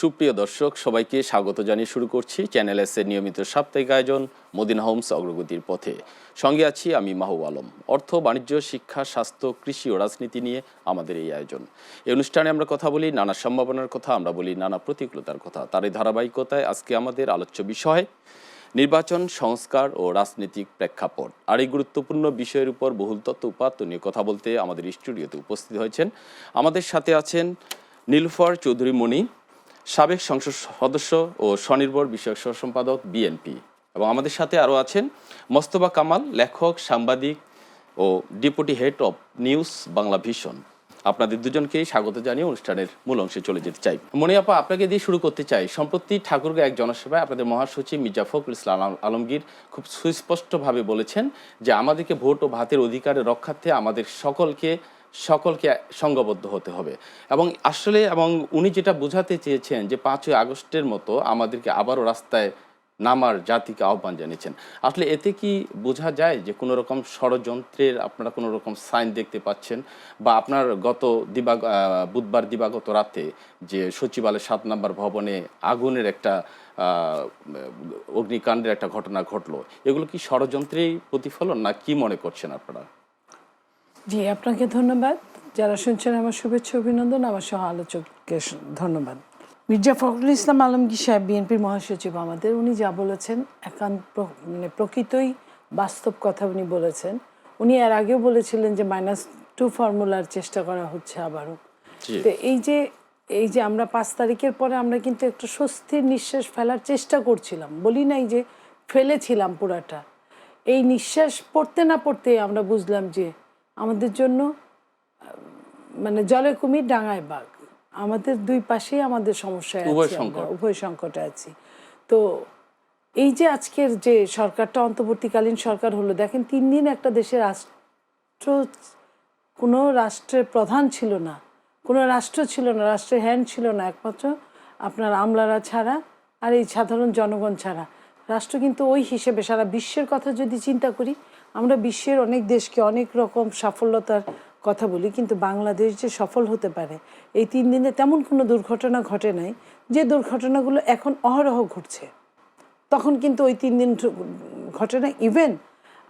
সুপ্রিয় দর্শক, সবাইকে স্বাগত জানিয়ে শুরু করছি চ্যানেল এসের নিয়মিত সাপ্তাহিক আয়োজন মদিনা হোমস অগ্রগতির পথে। সঙ্গে আছি আমি মাহবুব আলম। অর্থ, বাণিজ্য, শিক্ষা, স্বাস্থ্য, কৃষি ও রাজনীতি নিয়ে আমাদের এই আয়োজন। এই অনুষ্ঠানে আমরা কথা বলি নানা সম্ভাবনার কথা, আমরা বলি নানা প্রতিকূলতার কথা। তার এই ধারাবাহিকতায় আজকে আমাদের আলোচ্য বিষয়, নির্বাচন, সংস্কার ও রাজনৈতিক প্রেক্ষাপট। আর এই গুরুত্বপূর্ণ বিষয়ের উপর বহুল তত্ত্ব উপাত্ত নিয়ে কথা বলতে আমাদের স্টুডিওতে উপস্থিত হয়েছেন। আমাদের সাথে আছেন নীলুফার চৌধুরী মণি সাবেক সংসদ সদস্য ও স্বনির্ভর বিষয়ক সম্পাদক বিএনপি এবং আমাদের সাথে আরও আছেন মোস্তফা কামাল, লেখক, সাংবাদিক ও deputy head of news Bangla vision. আপনাদের দুজনকেই স্বাগত জানিয়ে অনুষ্ঠানের মূল অংশে চলে যেতে চাই। মনে আপা আপনাকে দিয়ে শুরু করতে চাই। সম্প্রতি ঠাকুরগাঁ এক জনসভায় আপনাদের মহাসচিব মির্জা ফখরুল ইসলাম আলম- আলমগীর খুব সুস্পষ্টভাবে বলেছেন যে, আমাদেরকে ভোট ও ভাতের অধিকারের রক্ষার্থে আমাদের সকলকে সকলকে সঙ্গবদ্ধ হতে হবে। এবং আসলে এবং উনি যেটা বোঝাতে চেয়েছেন যে পাঁচই আগস্টের মতো আমাদেরকে আবারও রাস্তায় নামার জাতিকে আহ্বান জানিয়েছেন। আসলে এতে কি বোঝা যায় যে কোনো রকম ষড়যন্ত্রের আপনারা কোনো রকম সাইন দেখতে পাচ্ছেন? বা আপনার গত দিবা বুধবার দিবাগত রাতে যে সচিবালয় সাত নম্বর ভবনে আগুনের একটা অগ্নিকাণ্ডের একটা ঘটনা ঘটলো, এগুলো কি ষড়যন্ত্রেই প্রতিফলন? না কি মনে করছেন আপনারা? জি আপনাকে ধন্যবাদ। যারা শুনছেন আমার শুভেচ্ছা অভিনন্দন আমার সহ আলোচককে ধন্যবাদ। মির্জা ফখরুল ইসলাম আলমগীর সাহেব বিএনপির মহাসচিব আমাদের উনি যা বলেছেন একান্ত মানে প্রকৃতই বাস্তব কথা উনি বলেছেন। উনি এর আগেও বলেছিলেন যে মাইনাস টু ফর্মুলার চেষ্টা করা হচ্ছে আবারও। তো এই যে এই যে আমরা পাঁচ তারিখের পরে আমরা কিন্তু একটা স্বস্তির নিঃশ্বাস ফেলার চেষ্টা করছিলাম। বলি নাই যে ফেলেছিলাম পুরাটা। এই নিঃশ্বাস পড়তে না পড়তে আমরা বুঝলাম যে আমাদের জন্য মানে জলে কুমির ডাঙায় বাঘ। আমাদের দুই পাশেই আমাদের সংকট। উভয় সংকটে আছি। তো এই যে আজকের যে সরকারটা অন্তর্বর্তীকালীন সরকার হলো দেখেন তিন দিন একটা দেশের রাষ্ট্র কোনো রাষ্ট্রের প্রধান ছিল না। কোনো রাষ্ট্র ছিল না রাষ্ট্রের হ্যান্ড ছিল না একমাত্র আপনার আমলারা ছাড়া আর এই সাধারণ জনগণ ছাড়া। রাষ্ট্র কিন্তু ওই হিসেবে সারা বিশ্বের কথা যদি চিন্তা করি আমরা বিশ্বের অনেক দেশকে অনেক রকম সাফল্যতার কথা বলি কিন্তু বাংলাদেশ যে সফল হতে পারে এই তিন দিনে তেমন কোনো দুর্ঘটনা ঘটে নাই যে দুর্ঘটনাগুলো এখন অহরহ ঘটছে। তখন কিন্তু ওই তিন দিন ঠ- ঘটে না ইভেন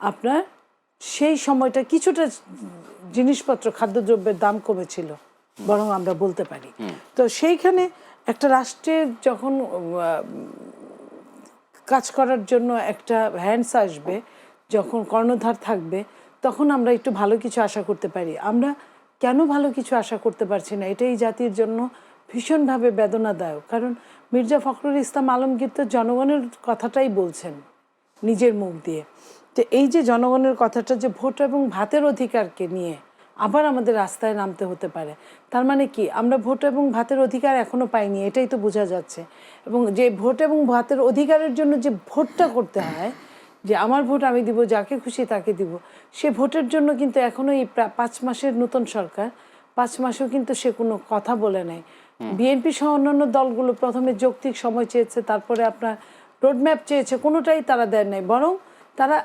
আপনার সেই সময়টা কিছুটা জিনিসপত্র খাদ্যদ্রব্যের দাম কমেছিল বরং আমরা বলতে পারি। তো সেইখানে একটা রাষ্ট্রের যখন কাজ করার জন্য একটা হ্যান্ডস আসবে যখন কর্ণধার থাকবে, তখন আমরা একটু ভালো কিছু আশা করতে পারি। আমরা কেন ভালো কিছু আশা করতে পারছি না? এটাই জাতির জন্য ভীষণভাবে বেদনাদায়ক। কারণ মির্জা ফখরুল ইসলাম আলমগীর তো জনগণের কথাটাই বলছেন নিজের মুখ দিয়ে। তো এই যে জনগণের কথাটা যে ভোট এবং ভাতের অধিকারকে নিয়ে আবার আমাদের রাস্তায় নামতে হতে পারে, তার মানে কি? আমরা ভোট এবং ভাতের অধিকার এখনও পাইনি, এটাই তো বোঝা যাচ্ছে। এবং যে ভোট এবং ভাতের অধিকারের জন্য যে ভোটটা করতে হয় যে আমার ভোট আমি দিব যাকে খুশি তাকে দিব। সে ভোটের জন্য কিন্তু এখনও এই পাঁচ মাসের নতুন সরকার পাঁচ মাসেও কিন্তু সে কোনো কথা বলে নাই। বিএনপি সহ অন্যান্য দলগুলো প্রথমে যৌক্তিক সময় চেয়েছে তারপরে আপনার রোডম্যাপ চেয়েছে কোনোটাই তারা দেন নাই। বরং তারা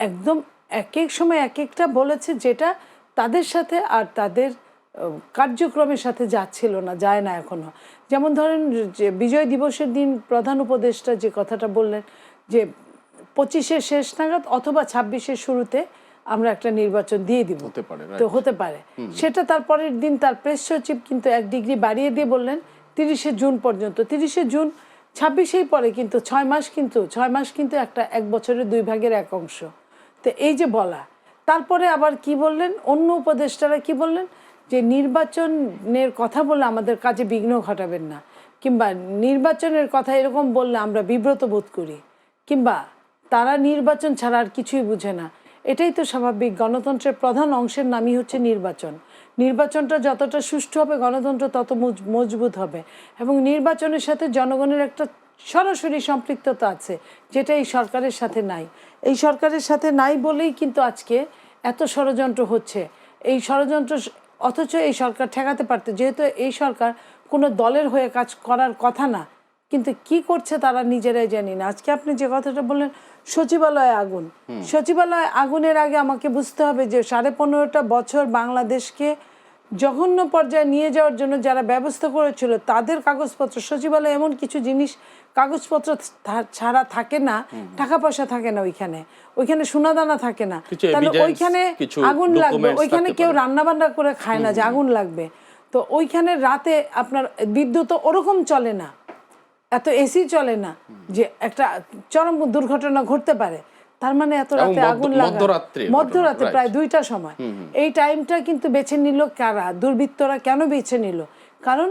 একদম এক এক সময় এক একটা বলেছে যেটা তাদের সাথে আর তাদের কার্যক্রমের সাথে যাচ্ছিল না যায় না এখনও। যেমন ধরেন যে বিজয় দিবসের দিন প্রধান উপদেষ্টা যে কথাটা বললেন যে পঁচিশের শেষ নাগাদ অথবা ছাব্বিশের শুরুতে আমরা একটা নির্বাচন দিয়ে দিব। হতে পারে, তো হতে পারে। সেটা তার পরের দিন তার প্রেস সচিব কিন্তু এক ডিগ্রি বাড়িয়ে দিয়ে বললেন তিরিশে জুন পর্যন্ত। তিরিশে জুন ছাব্বিশেই পরে কিন্তু ছয় মাস কিন্তু ছয় মাস কিন্তু একটা এক বছরের দুই ভাগের এক অংশ। তো এই যে বলা তারপরে আবার কি বললেন অন্য উপদেষ্টারা কি বললেন যে নির্বাচনের কথা বলে আমাদের কাজে বিঘ্ন ঘটাবেন না কিংবা নির্বাচনের কথা এরকম বললে আমরা বিব্রত বোধ করি কিংবা তারা নির্বাচন ছাড়া আর কিছুই বুঝে না। এটাই তো স্বাভাবিক। গণতন্ত্রের প্রধান অংশের নামই হচ্ছে নির্বাচন। নির্বাচনটা যতটা সুষ্ঠু হবে, গণতন্ত্র তত মজ- মজবুত হবে। এবং নির্বাচনের সাথে জনগণের একটা সরাসরি সম্পৃক্ততা আছে, যেটা এই সরকারের সাথে নাই। এই সরকারের সাথে নাই বলেই কিন্তু আজকে এত ষড়যন্ত্র হচ্ছে। এই ষড়যন্ত্র অথচ এই সরকার ঠেকাতে পারত, যেহেতু এই সরকার কোনো দলের হয়ে কাজ করার কথা না। কিন্তু কি করছে তারা নিজেরাই জানি না। আজকে আপনি যে কথাটা বললেন সচিবালয়ে আগুন। সচিবালয়ে আগুনের আগে আমাকে বুঝতে হবে যে সাড়ে পনেরোটা বছর বাংলাদেশকে জঘন্য পর্যায়ে নিয়ে যাওয়ার জন্য যারা ব্যবস্থা করেছিল তাদের কাগজপত্র সচিবালয়ে এমন কিছু জিনিস কাগজপত্র ছাড়া থাকে না টাকা পয়সা থাকে না ওইখানে। ওইখানে সোনাদানা থাকে না। তাহলে ওইখানে আগুন লাগবে। ওইখানে কেউ। রান্না বান্না করে খায় না যে আগুন লাগবে। তো ওইখানে রাতে আপনার বিদ্যুৎ ওরকম চলে না। এত এসি চলে না যে একটা চরম দুর্ঘটনা ঘটতে পারে। তার মানে এত রাতে আগুন লাগা মধ্যরাত্রে মধ্যরাতে প্রায় দুইটার সময়। এই টাইমটা কিন্তু বেছে নিল কারা? দুর্বৃত্তরা কেন বেছে নিল? কারণ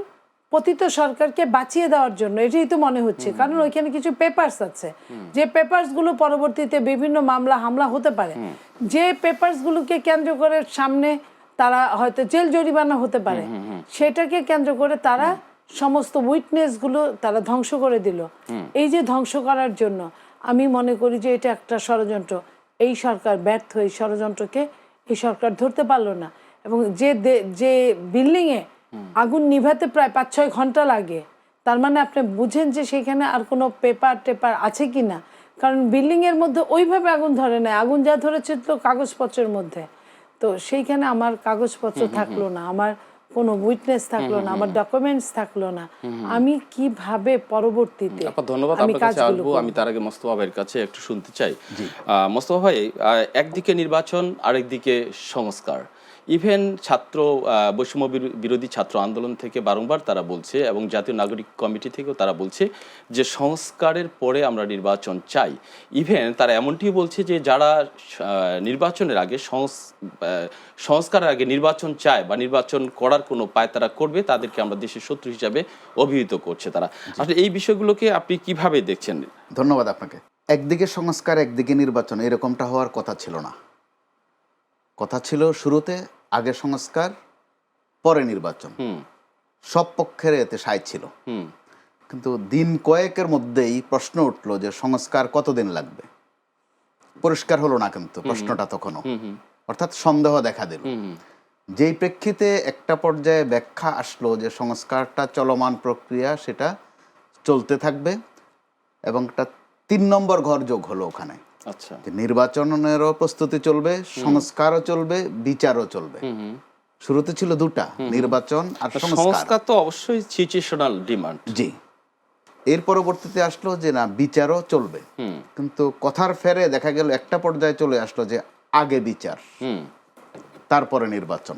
পতিত সরকারকে বাঁচিয়ে দেওয়ার জন্য এটাই তো মনে হচ্ছে। কারণ ওইখানে কিছু পেপারস আছে। যে পেপারসগুলো পরবর্তীতে বিভিন্ন মামলা হামলা হতে পারে যে পেপারস গুলোকে কেন্দ্র করে সামনে তারা হয়তো জেল জরিমানা হতে পারে সেটাকে কেন্দ্র করে তারা সমস্ত উইটনেসগুলো তারা ধ্বংস করে দিল। এই যে ধ্বংস করার জন্য আমি মনে করি যে এটা একটা ষড়যন্ত্র। এই সরকার ব্যর্থ এই ষড়যন্ত্রকে এই সরকার ধরতে পারল না। এবং যে যে বিল্ডিং এ আগুন নিভাতে প্রায় পাঁচ ছয় ঘণ্টা লাগে তার মানে আপনি বুঝেন যে সেখানে আর কোনো পেপার টেপার আছে কি না? কারণ বিল্ডিং এর মধ্যে ওইভাবে আগুন ধরে না আগুন যা ধরেছে তো কাগজপত্রের মধ্যে। তো সেইখানে আমার কাগজপত্র থাকল না। আমার কোনো উইটনেস থাকল না আমার ডকুমেন্টস থাকল না। আমি কীভাবে পরবর্তীতে আপা ধন্যবাদ আমি আপনার কাছে আসব আমি তার আগে মোস্তফা ভাইয়ের কাছে একটু শুনতে চাই। আহ, মোস্তফা ভাই আহ, একদিকে নির্বাচন আরেকদিকে সংস্কার। ইভেন ছাত্র বৈষম্য বিরো- বিরোধী ছাত্র আন্দোলন থেকে বারংবার তারা বলছে এবং জাতীয় নাগরিক কমিটি থেকেও তারা বলছে যে সংস্কারের পরে আমরা নির্বাচন চাই। ইভেন তারা এমনটিও বলছে যে যারা নির্বাচনের আগে সংস- সংস্কারের আগে নির্বাচন চায় বা নির্বাচন করার কোনো পায় তারা করবে তাদেরকে আমরা দেশের শত্রু হিসাবে অভিহিত করছে তারা। আসলে এই বিষয়গুলোকে আপনি কীভাবে দেখছেন? ধন্যবাদ আপনাকে। একদিকে সংস্কার একদিকে নির্বাচন এরকমটা হওয়ার কথা ছিল না। কথা ছিল শুরুতে আগে সংস্কার পরে নির্বাচন। হুম। সব পক্ষের এতে সায় ছিল। হুম। কিন্তু দিন কয়েকের মধ্যেই প্রশ্ন উঠল যে সংস্কার কতদিন লাগবে? পরিষ্কার হলো না কিন্তু প্রশ্নটা তখনও। অর্থাৎ সন্দেহ দেখা দিল। যেই প্রেক্ষিতে একটা পর্যায়ে ব্যাখ্যা আসলো যে সংস্কারটা চলমান প্রক্রিয়া সেটা চলতে থাকবে এবং একটা তিন নম্বর ঘর যোগ হলো ওখানে। আচ্ছা। নির্বাচনেরও প্রস্তুতি চলবে সংস্কারও চলবে বিচারও চলবে। শুরুতে ছিল দুটা নির্বাচন আর সংস্কার। তো অবশ্যই সিচুয়েশনাল ডিমান্ড। জি। এর পরবর্তীতে আসলো যে না বিচারও চলবে। কিন্তু কথার ফেরে দেখা গেল একটা পর্যায়ে চলে আসলো যে আগে বিচার তারপরে নির্বাচন।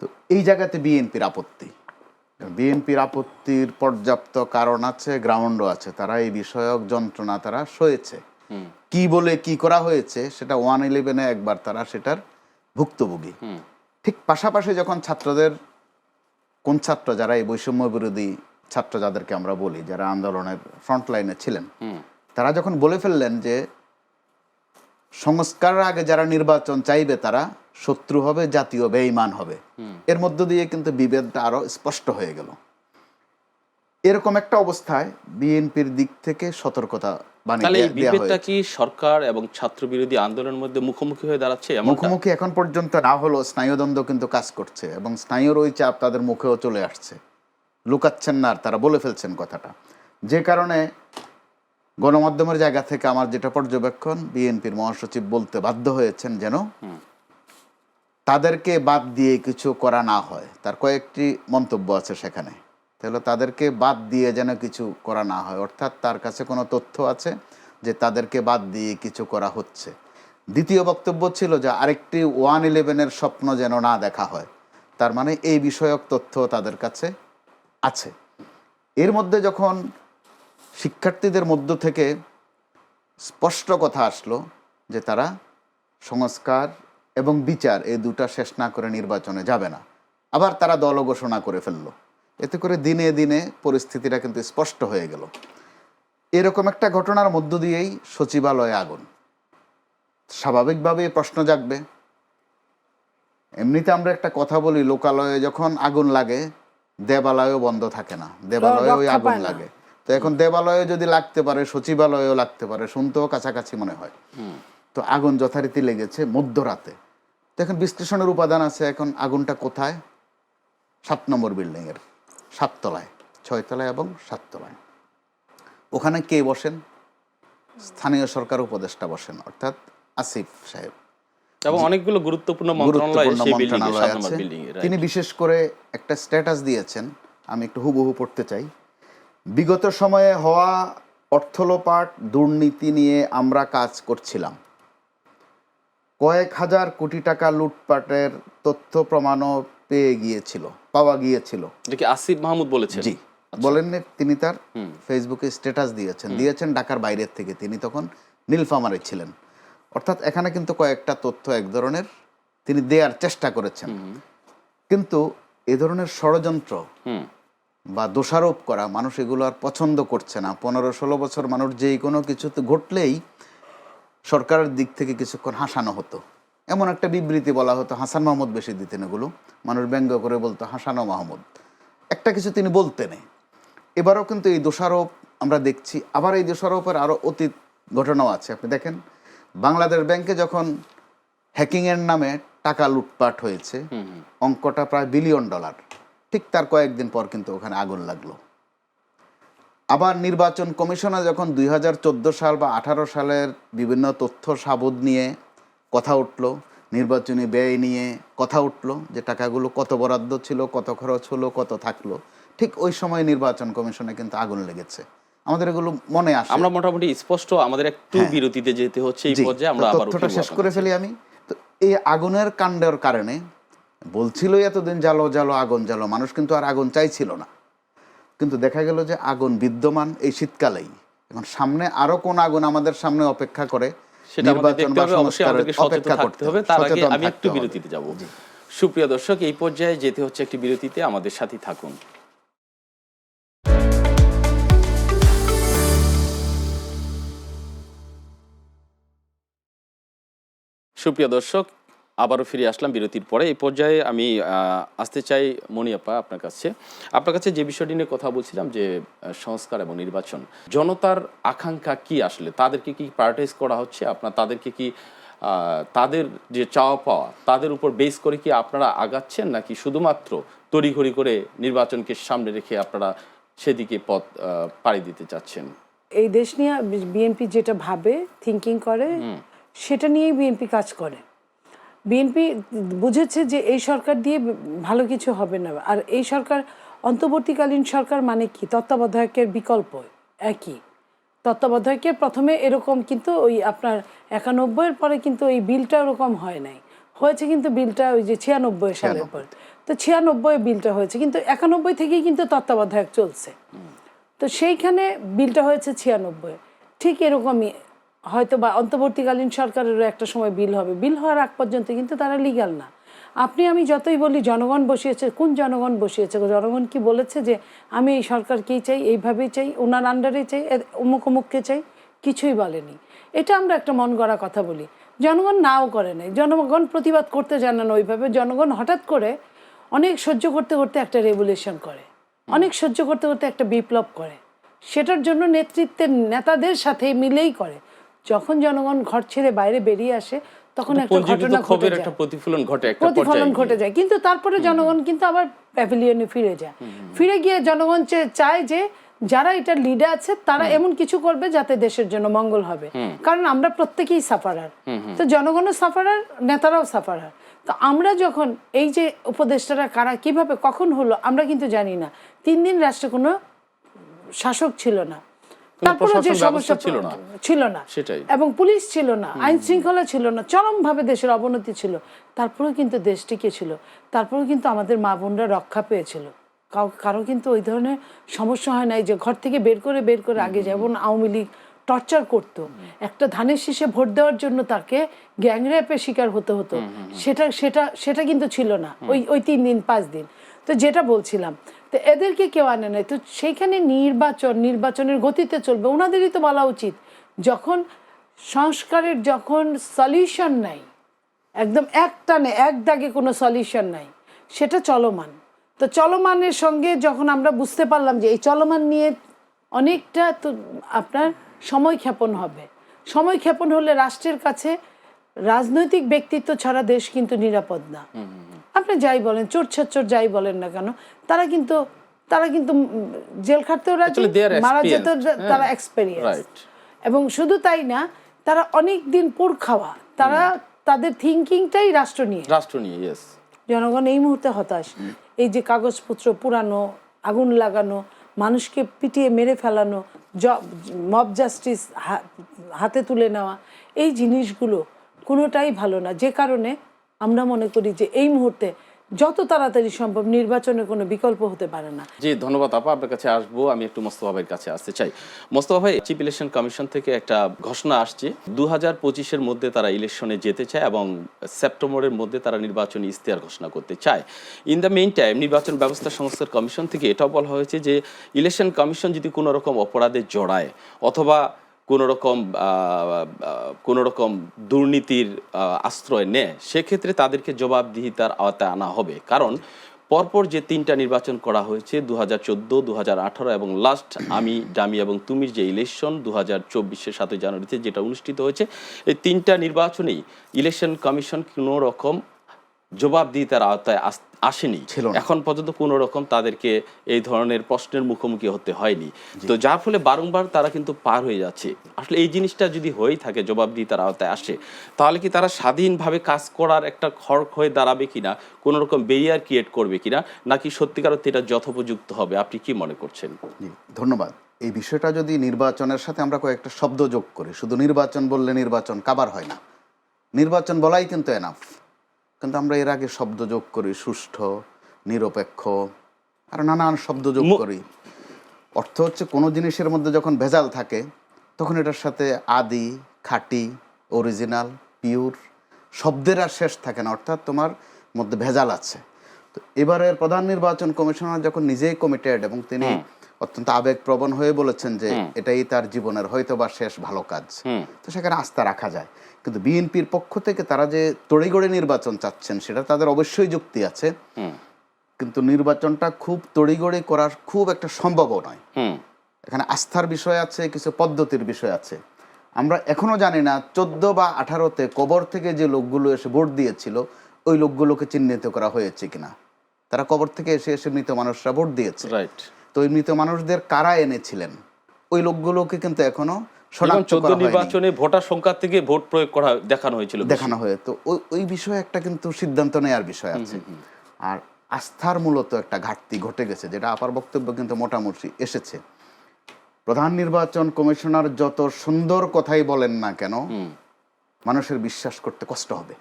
তো এই জায়গাতে বিএনপির আপত্তি। বিএনপির আপত্তির পর্যাপ্ত কারণ আছে গ্রাউন্ডও আছে। তারা এই বিষয়ক যন্ত্রণা তারা সয়েছে। কি বলে কি করা হয়েছে সেটা ওয়ান ইলেভেনে একবার তারা সেটার ভুক্তভোগী। ঠিক পাশাপাশি যখন ছাত্রদের কোন ছাত্র যারা এই বৈষম্য বিরোধী ছাত্র যাদেরকে আমরা বলি যারা আন্দোলনের ফ্রন্ট লাইনে ছিলেন তারা যখন বলে ফেললেন যে সংস্কারের আগে যারা নির্বাচন চাইবে তারা শত্রু হবে জাতীয় বেঈমান হবে। এর মধ্য দিয়ে কিন্তু বিভেদটা আরও স্পষ্ট হয়ে গেল। এরকম একটা অবস্থায় বিএনপির দিক থেকে সতর্কতা তাহলে এই বিভেদটা কি সরকার এবং ছাত্র বিরোধী আন্দোলনের মধ্যে মুখোমুখি হয়ে দাঁড়াচ্ছে মুখোমুখি এখন পর্যন্ত না হলেও স্নায়ুদ্বন্দ্ব কিন্তু কাজ করছে এবং স্নায়ুর ওই চাপ তাদের মুখেও চলে আসছে। লুকাচ্ছেন না আর তারা বলে ফেলছেন কথাটা। যে কারণে গণমাধ্যমের জায়গা থেকে আমার যেটা পর্যবেক্ষণ বিএনপির মহাসচিব বলতে বাধ্য হয়েছেন যেন তাদেরকে বাদ দিয়ে কিছু করা না হয়। তার কয়েকটি মন্তব্য আছে সেখানে। তাহলে তাদেরকে বাদ দিয়ে যেন কিছু করা না হয়। অর্থাৎ তার কাছে কোনো তথ্য আছে যে তাদেরকে বাদ দিয়ে কিছু করা হচ্ছে। দ্বিতীয় বক্তব্য ছিল যে আরেকটি ওয়ান ইলেভেনের স্বপ্ন যেন না দেখা হয়। তার মানে এই বিষয়ক তথ্য তাদের কাছে আছে। এর মধ্যে যখন শিক্ষার্থীদের মধ্য থেকে স্পষ্ট কথা আসলো যে তারা সংস্কার এবং বিচার এই দুটা শেষ না করে নির্বাচনে যাবে না, আবার তারা দল ঘোষণা করে ফেলল। এতে করে দিনে দিনে পরিস্থিতিটা কিন্তু স্পষ্ট হয়ে গেল। এরকম একটা ঘটনার মধ্য দিয়েই সচিবালয়ে আগুন। স্বাভাবিকভাবেই প্রশ্ন জাগবে। এমনিতে আমরা একটা কথা বলি লোকালয়ে যখন আগুন লাগে দেবালয়ও বন্ধ থাকে না দেবালয়ে ওই রক্ষা আগুন লাগে। তো এখন দেবালয়ে যদি লাগতে পারে সচিবালয়েও লাগতে পারে শুনতেও কাছাকাছি মনে হয়। তো আগুন যথারীতি লেগেছে মধ্যরাতে। তো এখন বিশ্লেষণের উপাদান আছে এখন আগুনটা কোথায়? সাত নম্বর বিল্ডিং এর সাততলায় ছয়তলায় এবং সাততলায়। ওখানে কে বসেন? স্থানীয় সরকার উপদেষ্টা বসেন অর্থাৎ আসিফ সাহেব। এবং অনেকগুলো গুরুত্বপূর্ণ মন্ত্রণালয় আছে তিনি বিশেষ করে একটা স্ট্যাটাস দিয়েছেন আমি একটু হুবহু পড়তে চাই। বিগত সময়ে হওয়া অর্থলোপাট দুর্নীতি নিয়ে আমরা কাজ করছিলাম। কয়েক হাজার কোটি টাকা লুটপাটের তথ্য প্রমাণও পেয়ে গিয়েছিল পাওয়া গিয়েছিল। কি আসিফ মাহমুদ বলেছেন? জি বলেননি তিনি তার ফেসবুকে স্ট্যাটাস দিয়েছেন। দিয়েছেন ঢাকার বাইরের থেকে তিনি তখন নীলফামারে ছিলেন। অর্থাৎ এখানে কিন্তু কয়েকটা তথ্য এক ধরনের তিনি দেওয়ার চেষ্টা করেছেন। কিন্তু এ ধরনের ষড়যন্ত্র বা দোষারোপ করা মানুষ এগুলো আর পছন্দ করছে না। পনেরো ষোলো বছর মানুষ যেই কোনো কিছুতে ঘটলেই সরকারের দিক থেকে কিছুক্ষণ হাসানো হতো। এমন একটা বিবৃতি বলা হতো হাসান মাহমুদ বেশি দিতেন এগুলো মানুষ ব্যঙ্গ করে বলতো হাসানো মাহমুদ। একটা কিছু তিনি বলতেন। এবারও কিন্তু এই দোষারোপ আমরা দেখছি আবার এই দোষারোপের আরও অতীত ঘটনাও আছে আপনি দেখেন। বাংলাদেশ ব্যাংকে যখন হ্যাকিংয়ের নামে টাকা লুটপাট হয়েছে অঙ্কটা প্রায় বিলিয়ন ডলার। ঠিক তার কয়েকদিন পর কিন্তু ওখানে আগুন লাগল। আবার নির্বাচন কমিশনে যখন দুই হাজার চোদ্দ সাল বা আঠারো সালের বিভিন্ন তথ্য সাবুদ নিয়ে কথা উঠল নির্বাচনী ব্যয় নিয়ে কথা উঠল যে টাকাগুলো কত বরাদ্দ ছিল কত খরচ হলো কত থাকল। ঠিক ওই সময় নির্বাচন কমিশনে কিন্তু আগুন লেগেছে। আমাদের এগুলো মনে আসে। আমরা মোটামুটি স্পষ্ট আমাদের একটু বিরতিতে যেতে হচ্ছে এই হ্যাঁ। পর্যায়ে আমরা আবার তথ্যটা শেষ করে ফেলি আমি। তো এই আগুনের কাণ্ডের কারণে বলছিল এতদিন জালো জালো আগুন জ্বালো। মানুষ কিন্তু আর আগুন চাইছিল না। কিন্তু দেখা গেল যে আগুন বিদ্যমান এই শীতকালেই। এখন সামনে আরও কোন আগুন আমাদের সামনে অপেক্ষা করে সেটা আমাদের দেখতে হবে। অবশ্যই আমাদেরকে সচেতন থাকতে হবে। তার আগে আমি একটু বিরতিতে যাব। সুপ্রিয় দর্শক এই পর্যায়ে যেতে হচ্ছে একটি বিরতিতে। আমাদের সাথে থাকুন। সুপ্রিয় দর্শক আবারও ফিরে আসলাম বিরতির পরে। এই পর্যায়ে আমি আসতে চাই মণিয়াপা আপনার কাছে। আপনার কাছে যে বিষয়টি নিয়ে কথা বলছিলাম যে সংস্কার এবং নির্বাচন জনতার আকাঙ্ক্ষা কি আসলে? তাদেরকে কি প্রায়োরিটাইজ করা হচ্ছে? আপনার তাদেরকে কি তাদের যে চাওয়া পাওয়া তাদের উপর বেস করে কি আপনারা আগাচ্ছেন? নাকি শুধুমাত্র তড়িঘড়ি করে নির্বাচনকে সামনে রেখে আপনারা সেদিকে পথ পাড়ি দিতে চাচ্ছেন? এই দেশ নিয়ে বিএনপি যেটা ভাবে থিঙ্কিং করে সেটা নিয়েই বিএনপি কাজ করে। বিএনপি বুঝেছে যে এই সরকার দিয়ে ভালো কিছু হবে না। আর এই সরকার অন্তর্বর্তীকালীন সরকার মানে কি? তত্ত্বাবধায়কের বিকল্প একই। তত্ত্বাবধায়কের প্রথমে এরকম কিন্তু ওই আপনার একানব্বইয়ের পরে কিন্তু ওই বিলটা ওরকম হয় নাই। হয়েছে কিন্তু বিলটা ওই যে ছিয়ানব্বই সালের পর। তো ছিয়ানব্বই বিলটা হয়েছে কিন্তু একানব্বই থেকেই কিন্তু তত্ত্বাবধায়ক চলছে। তো সেইখানে বিলটা হয়েছে ছিয়ানব্বই ঠিক এরকমই হয়তো বা অন্তর্বর্তীকালীন সরকারেরও একটা সময় বিল হবে। বিল হওয়ার আগ পর্যন্ত কিন্তু তারা লিগাল না। আপনি, আমি যতই বলি, জনগণ বসিয়েছে, কোন জনগণ বসিয়েছে, জনগণ কি বলেছে যে, আমি এই সরকারকেই চাই, এইভাবেই চাই, ওনার আন্ডারে চাই অমুক অমুককে চাই, কিছুই বলেনি। এটা আমরা একটা মন গড়া কথা বলি। জনগণ নাও করে নাই। জনগণ প্রতিবাদ করতে জানে না ওইভাবে। জনগণ হঠাৎ করে অনেক সহ্য করতে করতে একটা রেভুলেশন করে। অনেক সহ্য করতে করতে একটা বিপ্লব করে। সেটার জন্য নেতৃত্বের নেতাদের সাথে মিলেই করে। যখন জনগণ ঘর ছেড়ে বাইরে বেরিয়ে আসে তখন একটা ঘটনা ঘটে ক্ষোভের একটা প্রতিফলন ঘটে একটা প্রতিফলন ঘটে যায়। কিন্তু তারপরে জনগণ কিন্তু আবার প্যাভিলিয়নে ফিরে যায়। ফিরে গিয়ে জনগণ চায় যে যারা এটা লিডে আছে তারা এমন কিছু করবে যাতে দেশের জন্য মঙ্গল হবে। কারণ আমরা প্রত্যেকেই সাফারার তো জনগণও সাফারার নেতারাও সাফারার তো আমরা যখন এই যে উপদেষ্টারা কারা কীভাবে কখন হলো আমরা কিন্তু জানি না। তিন দিন রাষ্ট্রে কোনো শাসক ছিল না। তারপরে যে সমস্যা ছিল না। ছিল না। সেটাই। এবং পুলিশ ছিল না। আইন শৃঙ্খলা ছিল না। চরমভাবে দেশের অবনতি ছিল। তারপরেও কিন্তু দেশ টিকে ছিল। তারপরেও কিন্তু আমাদের মা বোনরা রক্ষা পেয়েছিল। কারও কিন্তু ওই ধরনের সমস্যা হয় নাই যে ঘর থেকে বের করে বের করে আগে যেমন আওয়ামী লীগ টর্চার করতো একটা ধানের শীষে ভোট দেওয়ার জন্য তাকে গ্যাংরেপের শিকার হতে হতো। সেটা সেটা সেটা কিন্তু ছিল না। ওই ওই তিন দিন পাঁচ দিন। তো যেটা বলছিলাম তো এদেরকে কেউ আনে নাই। তো সেইখানে নির্বাচন, নির্বাচনের গতিতে চলবে, ওনাদেরই তো বলা উচিত। যখন সংস্কারের যখন সলিউশন নাই, একদম এক টানে, এক দাগে কোনো সলিউশন নাই, সেটা চলমান। তো চলমানের সঙ্গে যখন আমরা বুঝতে পারলাম যে এই চলমান নিয়ে অনেকটা তো আপনার সময় ক্ষেপণ হবে। সময় ক্ষেপণ হলে রাষ্ট্রের কাছে রাজনৈতিক ব্যক্তিত্ব ছাড়া দেশ কিন্তু নিরাপদ না। আপনি যাই বলেন চোর ছাচ্চর যাই বলেন না কেন তারা কিন্তু তারা কিন্তু জেল খাটতেও রাজি মারা যেত তারা হ্যাঁ, এক্সপেরিয়েন্স এবং শুধু তাই না তারা অনেক দিন পুর খাওয়া তারা তাদের থিঙ্কিংটাই রাষ্ট্র নিয়ে। রাষ্ট্র নিয়ে ইয়েস জনগণ এই মুহূর্তে হতাশ। এই যে কাগজপত্র পুরানো আগুন লাগানো মানুষকে পিটিয়ে মেরে ফেলানো মব জাস্টিস হাতে তুলে নেওয়া এই জিনিসগুলো কোনোটাই ভালো না। যে কারণে আমরা মনে করি যে এই মুহূর্তে যত তাড়াতাড়ি সম্ভব নির্বাচনের কোনো বিকল্প হতে পারে না। জি, ধন্যবাদ আপা। আপনার কাছে আসব। আমি একটু মোস্তফা ভাইয়ের কাছে আসতে চাই। মোস্তফা ভাই চিফ ইলেকশন কমিশন থেকে একটা ঘোষণা আসছে। দু হাজার পঁচিশের মধ্যে তারা ইলেকশনে যেতে চায় এবং সেপ্টেম্বরের মধ্যে তারা নির্বাচনী ইশতেহার ঘোষণা করতে চায়। ইন দ্য মেইন টাইম নির্বাচন ব্যবস্থা সংস্থার কমিশন থেকে এটাও বলা হয়েছে যে ইলেকশন কমিশন যদি কোনো রকম অপরাধে জড়ায় অথবা কোনো রকম রকম দুর্নীতির আশ্রয় নেয়, সেক্ষেত্রে তাদেরকে জবাবদিহিতার আওতায় আনা হবে। কারণ পরপর যে তিনটা নির্বাচন করা হয়েছে দু হাজার চোদ্দ দু হাজার আঠারো এবং লাস্ট আমি, ডামি এবং তুমির যে ইলেকশন দু হাজার চব্বিশের সাতই জানুয়ারিতে যেটা অনুষ্ঠিত হয়েছে, এই তিনটা নির্বাচনেই ইলেকশন কমিশন কোনো রকম জবাবদিহিতার আওতায় আসেনি। এখন পর্যন্ত কোনো রকম তাদেরকে এই ধরনের প্রশ্নের মুখোমুখি হতে হয়নি। তো যার ফলে বারংবার তারা কিন্তু পার হয়ে যাচ্ছে। আসলে এই জিনিসটা যদি হয়েই থাকে জবাব দিয়ে জবাবদিহিতার আওতায় আসে তাহলে কি তারা স্বাধীনভাবে কাজ করার একটা খড়ক হয়ে দাঁড়াবে কিনা কোনো রকম বেরিয়ার ক্রিয়েট করবে কিনা নাকি সত্যিকার অর্থে এটা যথোপযুক্ত হবে? আপনি কি মনে করছেন? ধন্যবাদ। এই বিষয়টা যদি নির্বাচনের সাথে আমরা কয়েকটা শব্দ যোগ করি শুধু নির্বাচন বললে নির্বাচন কাবার হয় না। নির্বাচন বলাই কিন্তু এনাফ কিন্তু আমরা এর আগে শব্দ যোগ করি সুষ্ঠু নিরপেক্ষ আর নানান শব্দ যোগ করি। অর্থ হচ্ছে কোনো জিনিসের মধ্যে যখন ভেজাল থাকে তখন এটার সাথে আদি খাঁটি অরিজিনাল পিওর শব্দের আর শেষ থাকে না অর্থাৎ তোমার মধ্যে ভেজাল আছে। তো এবারের প্রধান নির্বাচন কমিশনার যখন নিজেই কমিটেড এবং তিনি অত্যন্ত আবেগপ্রবণ হয়ে বলেছেন যে এটাই তার জীবনের হয়তো বা শেষ ভালো কাজ। তো সেখানে আস্থা রাখা যায়। কিন্তু বিএনপির পক্ষ থেকে তারা যে তড়িগড়ে নির্বাচন চাচ্ছেন সেটা তাদের অবশ্যই যুক্তি আছে। কিন্তু নির্বাচনটা খুব তড়িগড়ি করার খুব একটা সম্ভবও নয়। এখানে আস্থার বিষয় আছে কিছু পদ্ধতির বিষয় আছে। আমরা এখনও জানি না চোদ্দ বা আঠারোতে কবর থেকে যে লোকগুলো এসে ভোট দিয়েছিল ওই লোকগুলোকে চিহ্নিত করা হয়েছে কিনা? তারা কবর থেকে এসে এসে মৃত মানুষরা ভোট দিয়েছে। রাইট। তো ওই মৃত মানুষদের কারা এনেছিলেন? ওই লোকগুলোকে কিন্তু এখনও চোদ্দ নির্বাচনে ভোটার সংখ্যা থেকে ভোট প্রয়োগ করা দেখানো হয়েছিল দেখানো হয়ে তো ওই ওই বিষয়ে একটা কিন্তু সিদ্ধান্ত নেওয়ার বিষয় আছে। আর আস্থার মূলত একটা ঘাটতি ঘটে গেছে যেটা আপার বক্তব্য কিন্তু মোটামুটি এসেছে। প্রধান নির্বাচন কমিশনার যত সুন্দর কথাই বলেন না কেন মানুষের বিশ্বাস করতে কষ্ট হবে।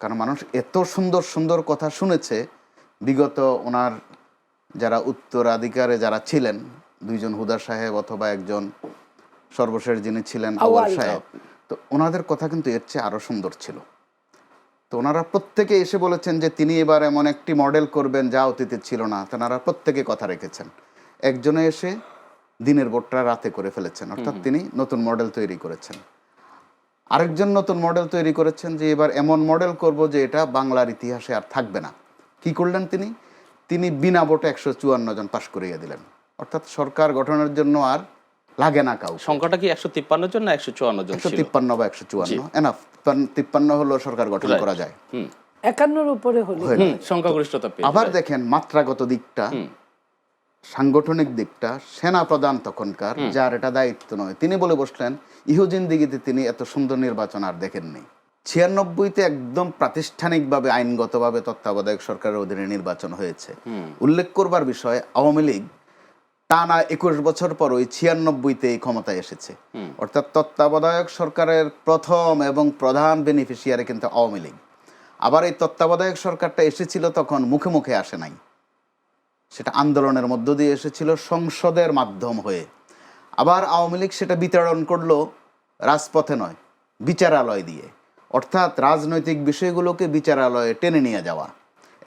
কারণ মানুষ এত সুন্দর সুন্দর কথা শুনেছে বিগত ওনার যারা উত্তরাধিকারে যারা ছিলেন দুইজন হুদা সাহেব অথবা একজন সর্বশেষ যিনি ছিলেন আওয়াল সাহেব। তো ওনাদের কথা কিন্তু এর চেয়ে আরও সুন্দর ছিল। তো ওনারা প্রত্যেকে এসে বলেছেন যে তিনি এবার এমন একটি মডেল করবেন যা অতীতে ছিল না। তেনারা প্রত্যেকে কথা রেখেছেন। একজনে এসে দিনের ভোটটা রাতে করে ফেলেছেন। অর্থাৎ তিনি নতুন মডেল তৈরি করেছেন। আরেকজন নতুন মডেল তৈরি করেছেন যে এবার এমন মডেল করব যে এটা বাংলার ইতিহাসে আর থাকবে না। কি করলেন তিনি? তিনি বিনা ভোটে একশো চুয়ান্ন জন পাশ করিয়ে দিলেন। অর্থাৎ সরকার গঠনের জন্য আর লাগে না কাউ সংখ্যাটা কি একশো তিপ্পান্ন জন না একশো চুয়ান্ন জন একশো তিপ্পান্ন বা একশো চুয়ান্ন। এনাফ তিপ্পান্ন হলো সরকার গঠন করা যায়। হুম। একান্নর উপরে হলে সংখ্যাগরিষ্ঠতা আবার দেখেন মাত্রাগত দিকটা সাংগঠনিক দিকটা সেনা প্রধান তখনকার যার এটা দায়িত্ব নয়। তিনি বলে বসলেন ইহুজিন্দিগিতে তিনি এত সুন্দর নির্বাচন আর দেখেননি। ছিয়ানব্বইতে একদম প্রাতিষ্ঠানিকভাবে আইনগতভাবে তত্ত্বাবধায়ক সরকারের অধীনে নির্বাচন হয়েছে। উল্লেখ করবার বিষয় আওয়ামী লীগ টানা একুশ বছর পর ওই ছিয়ানব্বইতে এই ক্ষমতায় এসেছে। অর্থাৎ তত্ত্বাবধায়ক সরকারের প্রথম এবং প্রধান বেনিফিশিয়ারি কিন্তু আওয়ামী লীগ। আবার এই তত্ত্বাবধায়ক সরকারটা এসেছিল তখন মুখে মুখে আসে নাই। সেটা আন্দোলনের মধ্য দিয়ে এসেছিল সংসদের মাধ্যম হয়ে। আবার আওয়ামী লীগ সেটা বিতরণ করল রাজপথে নয় বিচারালয় দিয়ে। অর্থাৎ রাজনৈতিক বিষয়গুলোকে বিচারালয়ে টেনে নিয়ে যাওয়া।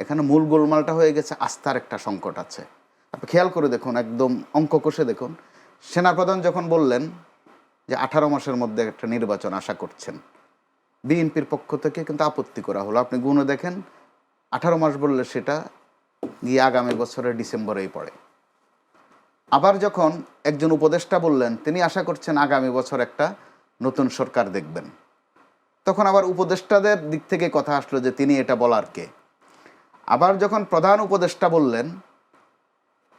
এখানে মূল গোলমালটা হয়ে গেছে আস্থার একটা সংকট আছে। আপনি খেয়াল করে দেখুন, একদম অঙ্ক কষে দেখুন। সেনাপ্রধান যখন বললেন যে আঠারো মাসের মধ্যে একটা নির্বাচন আশা করছেন, বিএনপির পক্ষ থেকে কিন্তু আপত্তি করা হলো। আপনি গুণে দেখেন, আঠারো মাস বললে সেটা গিয়ে আগামী বছরের ডিসেম্বরেই পড়ে। আবার যখন একজন উপদেষ্টা বললেন, তিনি আশা করছেন আগামী বছর একটা নতুন সরকার দেখবেন। তখন আবার উপদেষ্টাদের দিক থেকে কথা আসলো যে তিনি এটা বলার কে। আবার যখন প্রধান উপদেষ্টা বললেন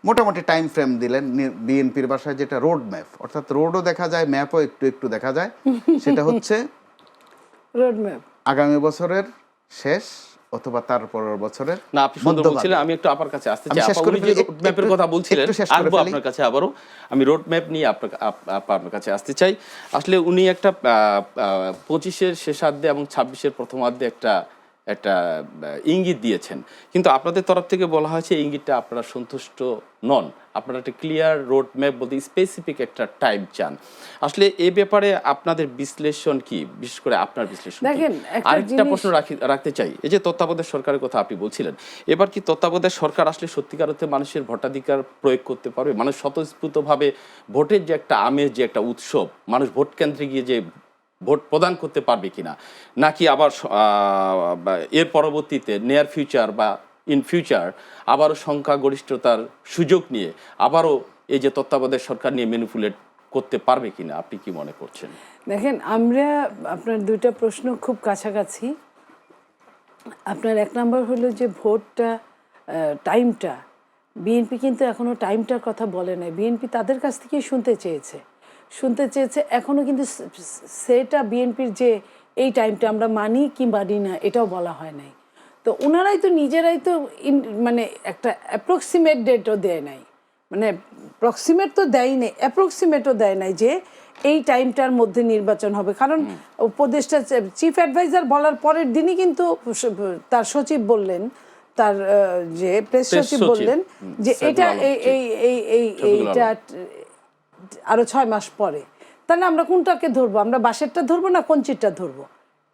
মোটামুটি টাইম ফ্রেম দিলেন বিএনপির বাসায় যেটা রোড ম্যাপ অর্থাৎ রোডও দেখা যায় ম্যাপও একটু একটু দেখা যায়। সেটা হচ্ছে রোড ম্যাপ আগামী বছরের শেষ অথবা তার পরের বছরের না আপনি সুন্দর বলছিলেন আমি একটু আপনার কাছে আসতে চাই। শেষ আপা করে উনি যে রোড ম্যাপের কথা বলছিলেন একটু শেষ করে আসব আপনার কাছে আবারও। আমি রোড ম্যাপ নিয়ে আপনার আপনার কাছে আসতে চাই। আসলে উনি একটা পঁচিশের শেষার্ধে এবং ছাব্বিশের প্রথমার্ধে একটা একটা ইঙ্গিত দিয়েছেন। কিন্তু আপনাদের তরফ থেকে বলা হয়েছে ইঙ্গিতটা আপনারা সন্তুষ্ট নন। আপনারা একটা ক্লিয়ার রোড ম্যাপ বলতে স্পেসিফিক একটা টাইম চান। আসলে এ ব্যাপারে আপনাদের বিশ্লেষণ কি? বিশেষ করে আপনার বিশ্লেষণ দেখেন, আরেকটা প্রশ্ন রাখি রাখতে চাই। এই যে তত্ত্বাবধায়ক সরকারের কথা আপনি বলছিলেন এবার কি তত্ত্বাবধায়ক সরকার আসলে সত্যিকার অর্থে মানুষের ভোটাধিকার প্রয়োগ করতে পারবে? মানুষ স্বতঃস্ফূর্তভাবে ভোটের যে একটা আমেজ যে একটা উৎসব মানুষ ভোট কেন্দ্রে গিয়ে যে ভোট প্রদান করতে পারবে কিনা, নাকি আবার এর পরবর্তীতে নেয়ার ফিউচার বা ইন ফিউচার আবারও সংখ্যাগরিষ্ঠতার সুযোগ নিয়ে আবারও এই যে তত্ত্বাবধায়ক সরকার নিয়ে ম্যানিপুলেট করতে পারবে কিনা, আপনি কি মনে করছেন? দেখেন, আমরা আপনার দুইটা প্রশ্ন খুব কাছাকাছি। আপনার এক নম্বর হলো যে ভোটটা টাইমটা বিএনপি কিন্তু এখনও টাইমটার কথা বলে নাই। বিএনপি তাদের কাছ থেকেই শুনতে চেয়েছে। শুনতে চেয়েছে এখনও কিন্তু সেটা বিএনপির যে এই টাইমটা আমরা মানি কি মানি না এটাও বলা হয় নাই। তো ওনারাই তো নিজেরাই তো ইন- মানে একটা অ্যাপ্রক্সিমেট ডেটও দেয় নাই। মানে প্রক্সিমেট তো দেয় নাই অ্যাপ্রক্সিমেটও দেয় নাই যে এই টাইমটার মধ্যে নির্বাচন হবে। কারণ উপদেষ্টা চিফ অ্যাডভাইজার বলার পরের দিনই কিন্তু তার সচিব বললেন তার যে প্রেস সচিব বললেন যে এটা এই এই এই এই এইটা আরও ছয় মাস পরে। তাহলে আমরা কোনটাকে ধরবো? আমরা বাসেরটা ধরবো না কঞ্চিরটা ধরবো?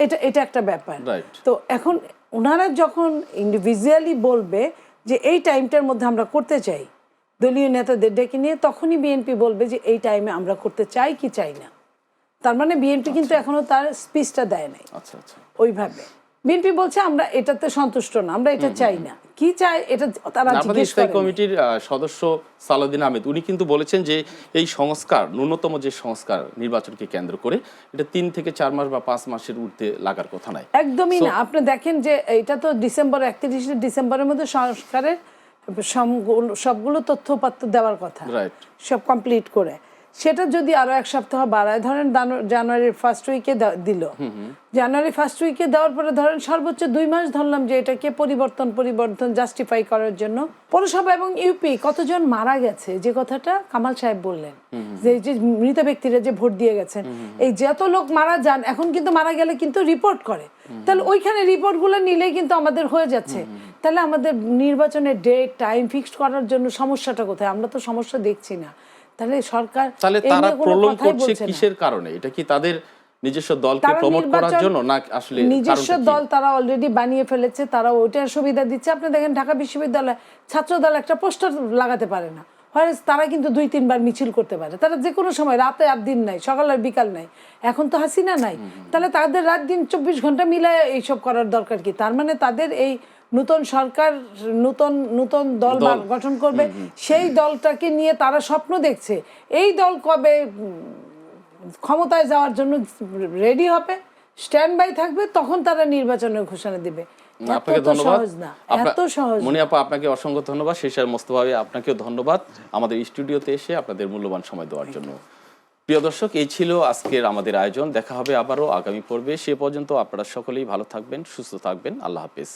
এটা এটা একটা ব্যাপার। তো এখন ওনারা যখন ইন্ডিভিজুয়ালি বলবে যে এই টাইমটার মধ্যে আমরা করতে চাই দলীয় নেতাদের ডেকে নিয়ে তখনই বিএনপি বলবে যে এই টাইমে আমরা করতে চাই কি চাই না। তার মানে বিএনপি কিন্তু এখনও তার স্পিচটা দেয় নাই। আচ্ছা আচ্ছা। ওইভাবে। বিএনপি বলছে আমরা এটাতে সন্তুষ্ট না আমরা এটা চাই না। কি চাই এটা তারা আমাদের স্থায়ী কমিটির সদস্য সালাউদ্দিন আহমেদ উনি কিন্তু বলেছেন যে এই সংস্কার ন্যূনতম যে সংস্কার নির্বাচনকে কেন্দ্র করে এটা তিন থেকে চার মাস বা পাঁচ মাসের ঊর্ধ্বে লাগার কথা নাই। একদমই না। আপনি দেখেন যে এটা তো ডিসেম্বর একত্রিশে ডিসেম্বরের মধ্যে সংস্কারের সবগুলো তথ্যপাত্র দেওয়ার কথা. সব কমপ্লিট করে। সেটা যদি আরও এক সপ্তাহ বাড়ায় ধরেন জানুয়ারির ফার্স্ট উইকে দিল। জানুয়ারি ফার্স্ট উইকে দেওয়ার পরে ধরেন সর্বোচ্চ দুই মাস ধরলাম যে এটাকে পরিবর্তন পরিবর্তন জাস্টিফাই করার জন্য। পৌরসভা এবং ইউপি কতজন মারা গেছে? যে কথাটা কামাল সাহেব বললেন। যে যে মৃত ব্যক্তিরা যে ভোট দিয়ে গেছেন। এই যত লোক মারা যান এখন কিন্তু মারা গেলে কিন্তু রিপোর্ট করে। তাহলে ওইখানে রিপোর্টগুলো নিলেই কিন্তু আমাদের হয়ে যাচ্ছে। তাহলে আমাদের নির্বাচনের ডেট টাইম ফিক্সড করার জন্য সমস্যাটা কোথায়? আমরা তো সমস্যা দেখছি না। তাহলে সরকার তাহলে তারা প্রলং করছে কিসের কারণে? এটা কি তাদের নিজস্ব দলকে প্রমোট করার জন্য না আসলে নিজস্ব দল তারা অলরেডি বানিয়ে ফেলেছে তারা ওইটার সুবিধা দিচ্ছে। আপনি দেখেন ঢাকা বিশ্ববিদ্যালয় ছাত্র দল একটা পোস্টার লাগাতে পারে না। হয় তারা কিন্তু দুই তিনবার মিছিল করতে পারে। তারা যে কোনো সময় রাতে আর দিন নাই সকাল আর বিকাল নাই। এখন তো হাসিনা নাই। তাহলে তাদের রাত দিন চব্বিশ ঘণ্টা মিলায় এইসব করার দরকার কি? তার মানে তাদের এই নতুন সরকার নতুন নতুন দল। গঠন করবে সেই দলটাকে নিয়ে তারা স্বপ্ন দেখছে। এই দল কবে ক্ষমতায় যাওয়ার জন্য রেডি হবে স্ট্যান্ড বাই থাকবে তখন তারা নির্বাচনের ঘোষণা দিবে। আপনাকে ধন্যবাদ। মনি আপা আপনাকে অসংখ্য ধন্যবাদ। শেষের মোস্তফাবি আপনাকেও ধন্যবাদ। আমাদের স্টুডিওতে এসে আপনাদের মূল্যবান সময় দেওয়ার জন্য। প্রিয় দর্শক এই ছিল আজকের আমাদের আয়োজন। দেখা হবে আবারও আগামী পর্বে। সে পর্যন্ত আপনারা সকলেই ভালো থাকবেন সুস্থ থাকবেন। আল্লাহ হাফেজ।